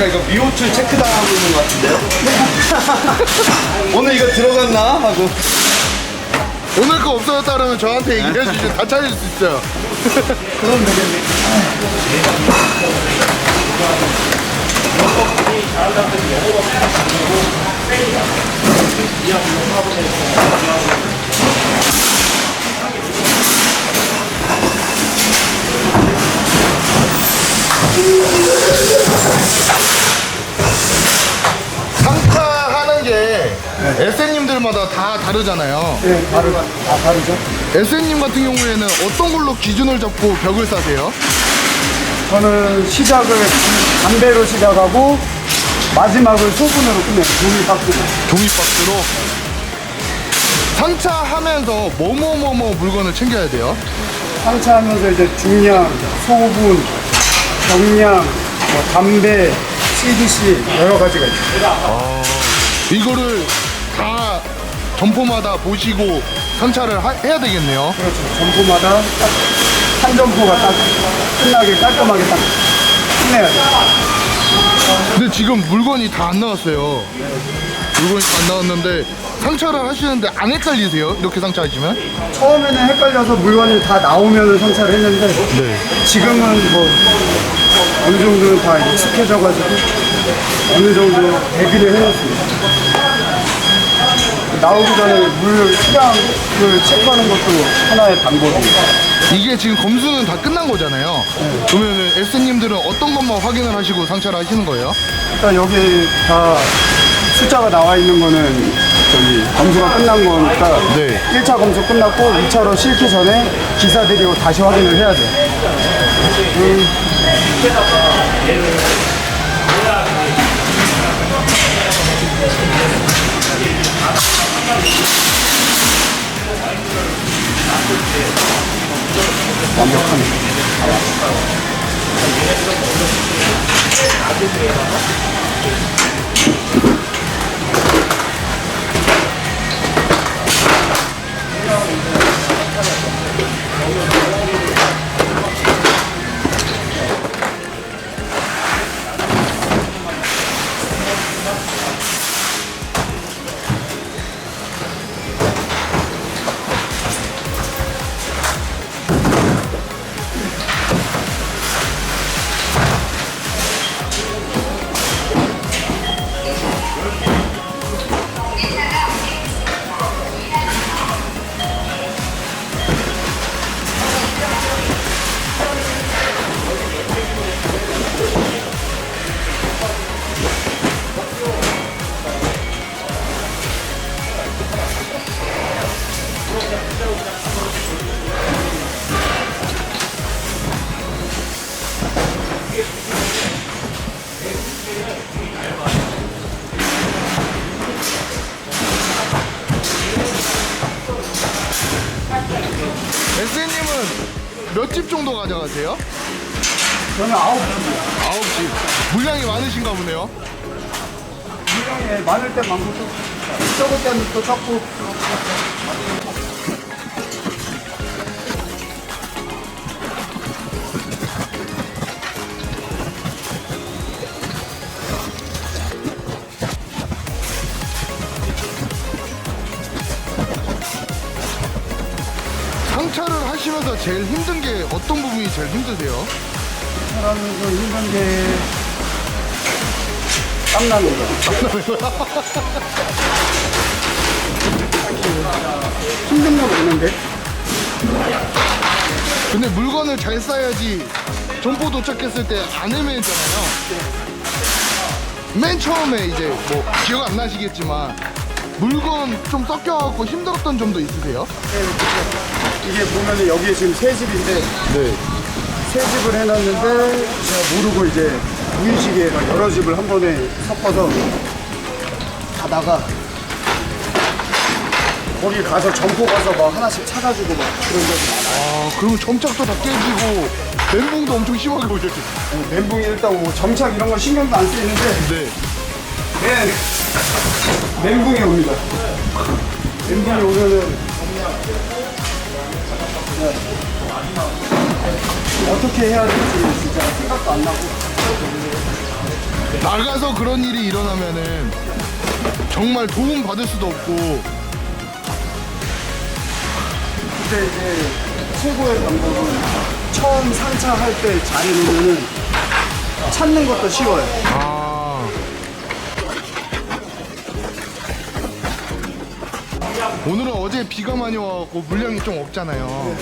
아까 이거 미호출 체크 당하고 있는 것 같은데요? 오늘 이거 들어갔나? 하고. 오늘 거 없어졌다 그러면 저한테 얘기해 주시면 다 찾을 수 있어요. 그럼 되겠네. 상타하는 게 SN님들마다 다 다르잖아요. 네, 다르, 아, 다르죠? SN님 같은 경우에는 어떤 걸로 기준을 잡고 벽을 싸세요? 저는 시작을 담배로 시작하고 마지막을 소분으로 끝내요. 종이 박스로. 종이박스로 상차하면서 뭐뭐뭐뭐 물건을 챙겨야 돼요? 상차하면서 이제 중량, 소분, 경량, 뭐 담배, CDC 여러 가지가 있어요. 이거를 다 점포마다 보시고 상차를 하- 해야 되겠네요. 그렇죠. 점포마다 딱한 점포가 딱 끝나게 깔끔하게 딱 끝내야 돼요. 근데 지금 물건이 다 안 나왔어요. 물건이 다 안 나왔는데 상차를 하시는데 안 헷갈리세요? 이렇게 상차하시면? 처음에는 헷갈려서 물건이 다 나오면 성찰을 했는데 네. 지금은 뭐 어느 정도는 다 익숙해져가지고 어느 정도 대비를 해놨습니다. 나오기 전에 물 수량을 체크하는 것도 하나의 방법입니다. 이게 지금 검수는 다 끝난 거잖아요. 그러면 S님들은 어떤 것만 확인을 하시고 상차를 하시는 거예요? 일단 여기 다 숫자가 나와 있는 거는 저기 검수가 끝난 거니까 네. 1차 검수 끝났고 2차로 싣기 전에 기사들이 다시 확인을 해야 돼요. 완벽합니다. 정도 가져가세요? 저는 아홉 분이요. 아홉 집. 물량이 많으신가 보네요. 분량이 많을 때 많고 또 적을 때는 또 적고 하시면서 제일 힘든 게 어떤 부분이 제일 힘드세요? 사람에서 힘든 게 땀나는 거. 힘든 건 없는데 근데 물건을 잘 싸야지 점포 도착했을 때 안 헤매잖아요. 맨 처음에 이제 뭐 기억 안 나시겠지만 물건 좀 섞여갖고 힘들었던 점도 있으세요? 이게 보면은 여기에 지금 세 집인데 네. 세 집을 해놨는데 제가 모르고 이제 무의식에 막 여러 집을 한 번에 섞어서 가다가 거기 가서 점포 가서 막 하나씩 찾아주고 막 그런 거 아, 그러면 점착도 다 깨지고 멘붕도 엄청 심하게 오셨겠어요. 어, 멘붕이 일단 뭐 점착 이런 건 신경도 안 쓰이는데 네. 네. 멘붕이 옵니다. 멘붕이 오면은 네. 어떻게 해야 될지 진짜 생각도 안 나고 나가서 그런 일이 일어나면은 정말 도움 받을 수도 없고 근데 이제 최고의 방법은 처음 상차할 때 잘해놓으면은 찾는 것도 쉬워요. 오늘은 어제 비가 많이 와갖고 물량이 좀 없잖아요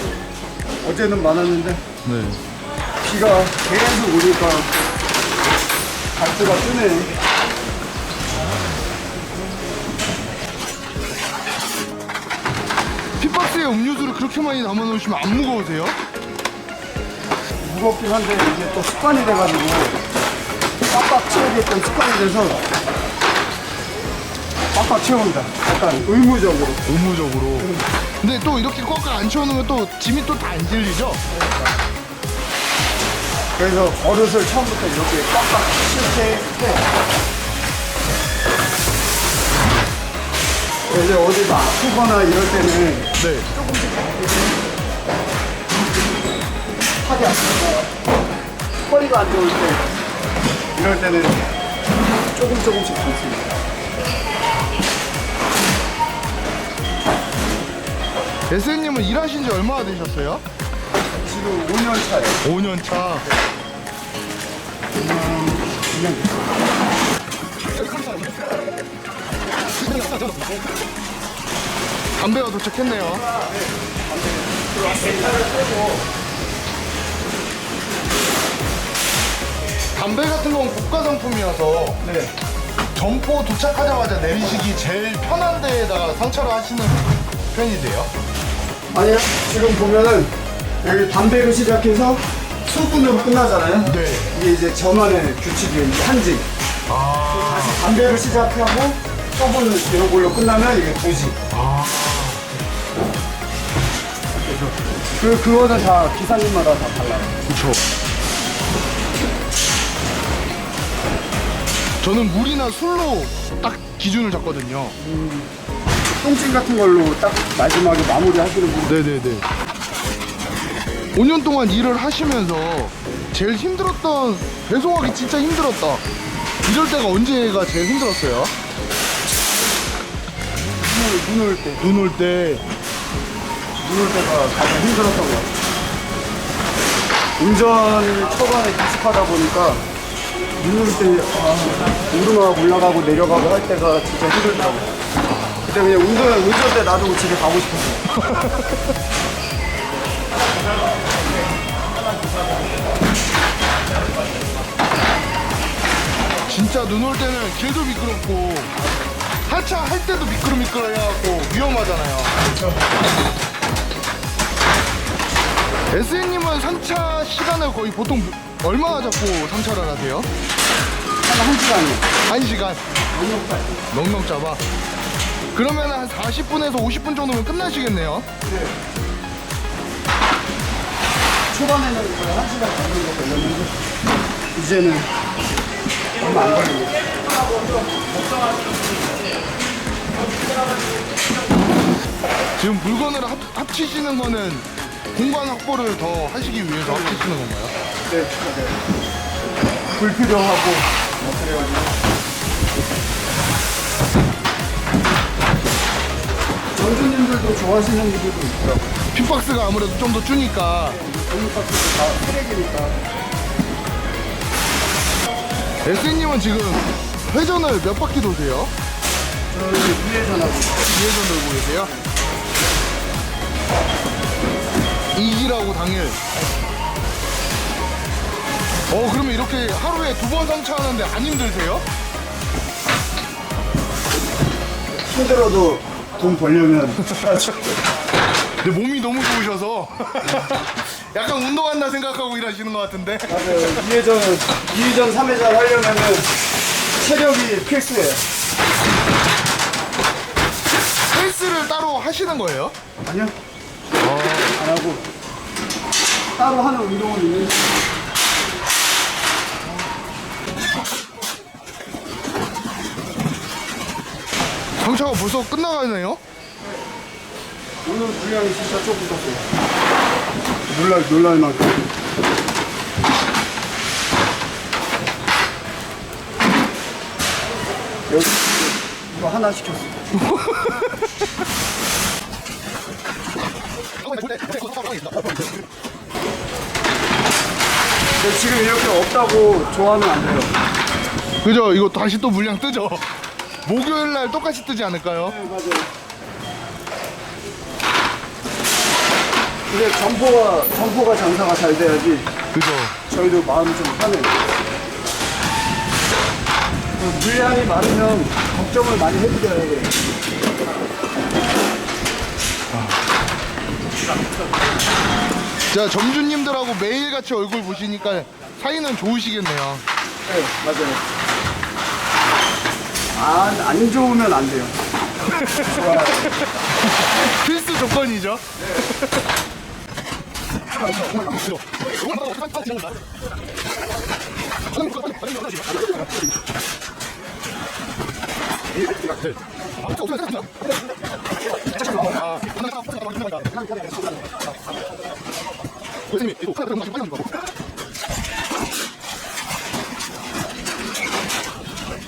어제는 많았는데 네 비가 계속 오니까 갈수가 뜨네. 피박스에 음료수를 그렇게 많이 담아놓으시면 안 무거우세요? 무겁긴 한데 이게 또 습관이 돼가지고 빡빡 채우겠다는 습관이 돼서 빡빡 채운다. 약간 의무적으로. 의무적으로 근데 또 이렇게 꽉꽉 안 채워놓으면 또 짐이 또 다 안 질리죠? 그래서 버릇을 처음부터 이렇게 빡빡 칠때 이제 어디서 아프거나 이럴 때는 네 팔이 아프거나 허리가 안 좋을 때 이럴 때는 조금 조금씩 담습니다. SN님은 일하신 지 얼마나 되셨어요? 지금 5년 차예요. 5년 차. 담배가 도착했네요. 담배 같은 건 고가 상품이어서 네. 점포 도착하자마자 내리시기 제일 편한 데에다가 상차를 하시는 편이세요? 아니요. 지금 보면은 여기 담배로 시작해서 소분으로 끝나잖아요. 네. 이게 이제 저만의 규칙이에요. 이게 한직. 다시 담배로 시작하고 소분 이런 걸로 끝나면 이게 도지. 그래서 그 그거는 다 기사님마다 다 달라요. 그쵸. 저는 물이나 술로 딱 기준을 잡거든요. 똥찜 같은 걸로 딱 마지막에 마무리 하시는 분. 네네네. 5년 동안 일을 하시면서 제일 힘들었던, 배송하기 진짜 힘들었다. 이럴 때가 언제가 제일 힘들었어요? 눈올 때. 눈 올 때. 눈 올 때가 가장 힘들었던 것 같아요. 운전 초반에 익숙하다 보니까 눈 올 때, 아, 오르막 올라가고 내려가고 할 때가 진짜 힘들더라고요. 그때 그냥 운전, 운전 때 놔두고 집에 가고 싶었어요. 진짜 눈 올 때는 길도 미끄럽고 하차 할 때도 미끄럼미끄러워갖고 위험하잖아요. SN님은 상차 시간을 거의 보통 얼마나 잡고 상차를 하세요? 한, 한 시간이요. 한 시간. 넉넉 잡아. 그러면 한 40분에서 50분 정도면 끝나시겠네요. 초반에는 거의 한 시간 정도 걸렸는데, 이제는 얼마 안 걸립니다. 지금 물건을 합, 합치시는 거는 공간 확보를 더 하시기 위해서 합치시는 건가요? 네, 맞아요. 불필요하고, 뭐, 그래가지고. 전주님들도 좋아하시는 분들도 있더라고요. 픽박스가 아무래도 좀 더 주니까 종이박스도 다 쓰레기니까. SN님은 지금 회전을 몇 바퀴 도세요? 저는 위에전하고 뒤회전 돌고 계세요? 이기라고 당일 어 그러면 이렇게 하루에 두 번 상차하는데 안 힘들세요? 힘들어도 돈 벌려면 근데 몸이 너무 좋으셔서 약간 운동한다 생각하고 일하시는 것 같은데 맞아요. 2회전, 2회전, 3회전 하려면은 체력이 필수예요. 헬스를 따로 하시는 거예요? 아니요? 안 하고 따로 하는 운동은 있는데 공차가 벌써 끝나가네요? 오늘 물량이 진짜 조금 떴어요. 놀랄, 놀랄 만큼. 여기 이거 하나 시켰어. 지금 이렇게 없다고 좋아하면 안 돼요. 그죠? 이거 다시 또 물량 뜨죠? 목요일 날 똑같이 뜨지 않을까요? 네, 맞아요. 근데 점포가 점포가 장사가 잘 돼야지 그죠? 저희도 마음이 좀 편해요. 그 물량이 많으면 걱정을 많이 해드려야 돼요. 자, 점주님들하고 매일같이 얼굴 보시니까 사이는 좋으시겠네요. 네, 맞아요. 안, 안 좋으면 안 돼요. 좋아요. 필수 조건이죠.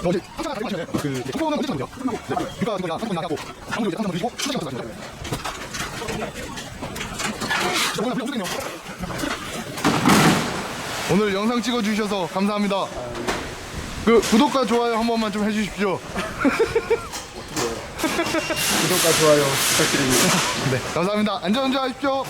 그 초보는? 그러니까 그거야 한번 나가고 이제 한번 드리고 가서 없겠네요. 오늘 영상 찍어주셔서 감사합니다. 그 구독과 좋아요 한 번만 좀 해주십시오. 구독과 좋아요 부탁드립니다. 네, 감사합니다. 안전운전하십시오.